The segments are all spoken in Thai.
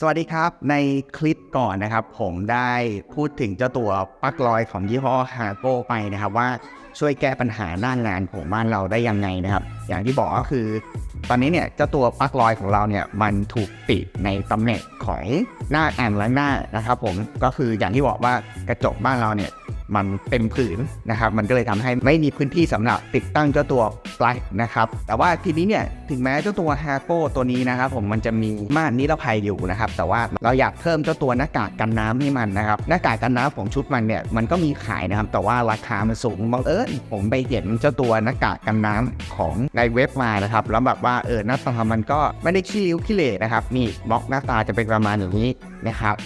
สวัสดีครับ ในคลิปก่อนนะครับ ผมได้พูดถึงเจ้าตัวปลั๊กลอยของยี่ห้อฮาโก้ไปนะครับ ว่าช่วยแก้ปัญหาหน้างานของบ้านเราได้ยังไงนะครับ อย่างที่บอกก็คือ ตอนนี้เนี่ยเจ้าตัวปลั๊กลอยของเราเนี่ยมันถูกปิดในตำแหน่งของหน้าแอนและหน้านะครับ ผมก็คืออย่างที่บอกว่ากระจกบ้านเราเนี่ย มันเต็มผืนนะครับ มันก็เลยทำให้ไม่มีพื้นที่สำหรับติดตั้งเจ้าตัวปลั๊กนะครับ แต่ว่าทีนี้เนี่ยถึงแม้เจ้าตัวฮาโก้ตัวนี้นะครับ ผมมันจะมีม่านนิรภัยอยู่นะครับ แต่ว่าเราอยากเพิ่มเจ้าตัวหน้ากากกันน้ำให้มันนะครับ หน้ากากกันน้ำของชุดมันเนี่ยมันก็มีขายนะครับ แต่ว่าราคามันสูงบังเอิญผมไปเห็นเจ้าตัวหน้ากากกันน้ำของในเว็บมานะครับ แล้วแบบว่าเออหน้าตามันก็ไม่ได้ขี้ริ้วขี้เหร่นะครับนี่บล็อกหน้าตาจะเป็นประมาณอย่างนี้นะครับ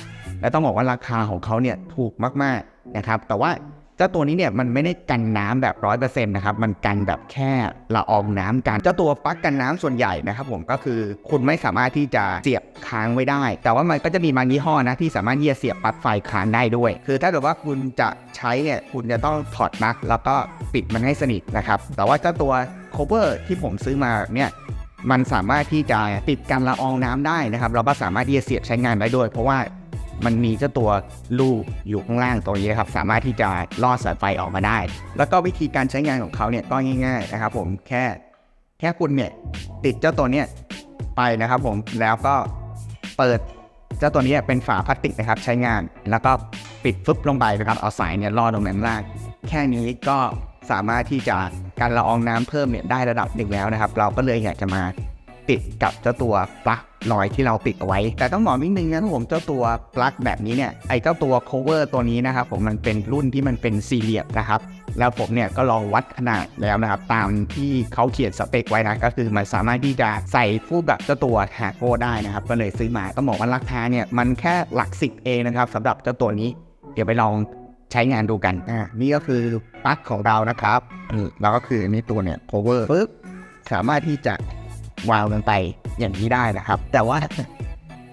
และต้องบอกว่าราคาของเขาเนี่ยถูกมาก ๆ นะครับ แต่ว่าเจ้าตัวนี้เนี่ยมันไม่ได้กันน้ำแบบร้อยเปอร์เซ็นต์นะครับ มันกันแบบแค่ละอองน้ำกัน เจ้าตัวปลั๊กกันน้ำส่วนใหญ่นะครับ ผมก็คือคุณไม่สามารถที่จะเสียบค้างไว้ได้ แต่ว่ามันก็จะมีบางยี่ห้อนะที่สามารถที่จะเสียบปลั๊กไฟค้างได้ด้วย คือถ้าเกิดว่าคุณจะใช้เนี่ยคุณจะต้องถอดปลั๊กแล้วก็ปิดมันให้สนิทนะครับ แต่ว่าเจ้าตัว cover ที่ผมซื้อมาเนี่ยมันสามารถที่จะติดกันละอองน้ำได้นะครับ เราก็สามารถที่จะเสียบใช้งานได้ด้วย เพราะว่า มันมีเจ้าตัวลูกอยู่ข้างล่างตรงนี้ครับสามารถที่จะลอดสายไฟออกมาได้ แล้วก็วิธีการใช้งานของเขาเนี่ยก็ง่ายๆนะครับผมแค่แค่คุณเนี่ยติดเจ้าตัวเนี้ยไปนะครับผมแล้วก็เปิดเจ้าตัวนี้เป็นฝาพลาสติกนะครับใช้งาน แล้วก็ปิดฟึบลงไปนะครับเอาสายเนี่ยลอดลงไปข้างล่างแค่นี้ก็สามารถที่จะการละอองน้ำเพิ่มเนี่ยได้ระดับหนึ่งแล้วนะครับ เราก็เลยอยากจะมา ติดกับเจ้าตัวปลั๊กลอยที่เราติดเอาไว้ แต่ต้องบอกนิดนึงนะครับผมเจ้าตัวปลั๊กแบบนี้เนี่ยไอเจ้าตัว cover ตัวนี้นะครับผมมันเป็นรุ่นที่มันเป็นสี่เหลี่ยมนะครับแล้วผมเนี่ยก็ลองวัดขนาดแล้วนะครับตามที่เขาเขียนสเปคไว้นะก็คือมันสามารถที่จะใส่คู่กับเจ้าตัวแฮโกได้นะครับก็เลยซื้อมาต้องบอกว่าราคาเนี่ยมันแค่หลักสิบเองนะครับสำหรับเจ้าตัวนี้ เดี๋ยวไปลองใช้งานดูกันอ่านี่ก็คือปลั๊กของเรานะครับแล้วก็คือนี่ตัวเนี่ย power ปึ๊บสามารถที่จะ วางลงไปอย่างนี้ได้นะครับ แต่ว่า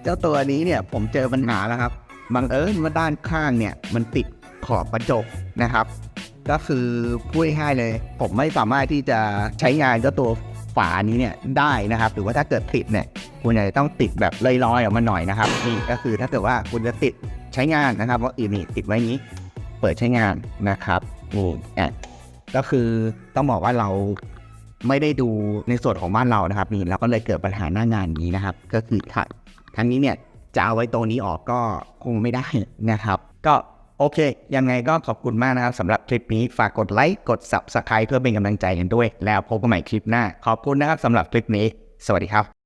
เจ้าตัวนี้เนี่ยผมเจอปัญหาแล้วครับบังเอิญว่าด้านข้างเนี่ยมันติดขอบกระจกนะครับ ก็คือพูดง่ายเลย ผมไม่สามารถที่จะใช้งานเจ้าตัวฝานี้เนี่ยได้นะครับ หรือว่าถ้าเกิดติดเนี่ยคุณอาจจะต้องติดแบบลอยๆออกมาหน่อยนะครับนี่ก็คือถ้าเกิดว่าคุณจะติดใช้งานนะครับว่าอื่นนี่ติดไว้นี้ เปิดใช้งานนะครับนี่อะก็คือต้องบอกว่าเรา ไม่ได้ดูในส่วนของบ้านเรานะครับนี่เราก็เลยเกิดปัญหาหน้างานนี้นะครับ ก็คือถ้าทั้งนี้เนี่ยจะเอาไว้ตรงนี้ออกก็คงไม่ได้นะครับ ก็โอเค ยังไงก็ขอบคุณมากนะครับสำหรับคลิปนี้ฝากกดไลค์กด Subscribe เพื่อเป็นกำลังใจกันด้วย แล้วพบกันใหม่คลิปหน้า ขอบคุณนะครับสำหรับคลิปนี้ สวัสดีครับ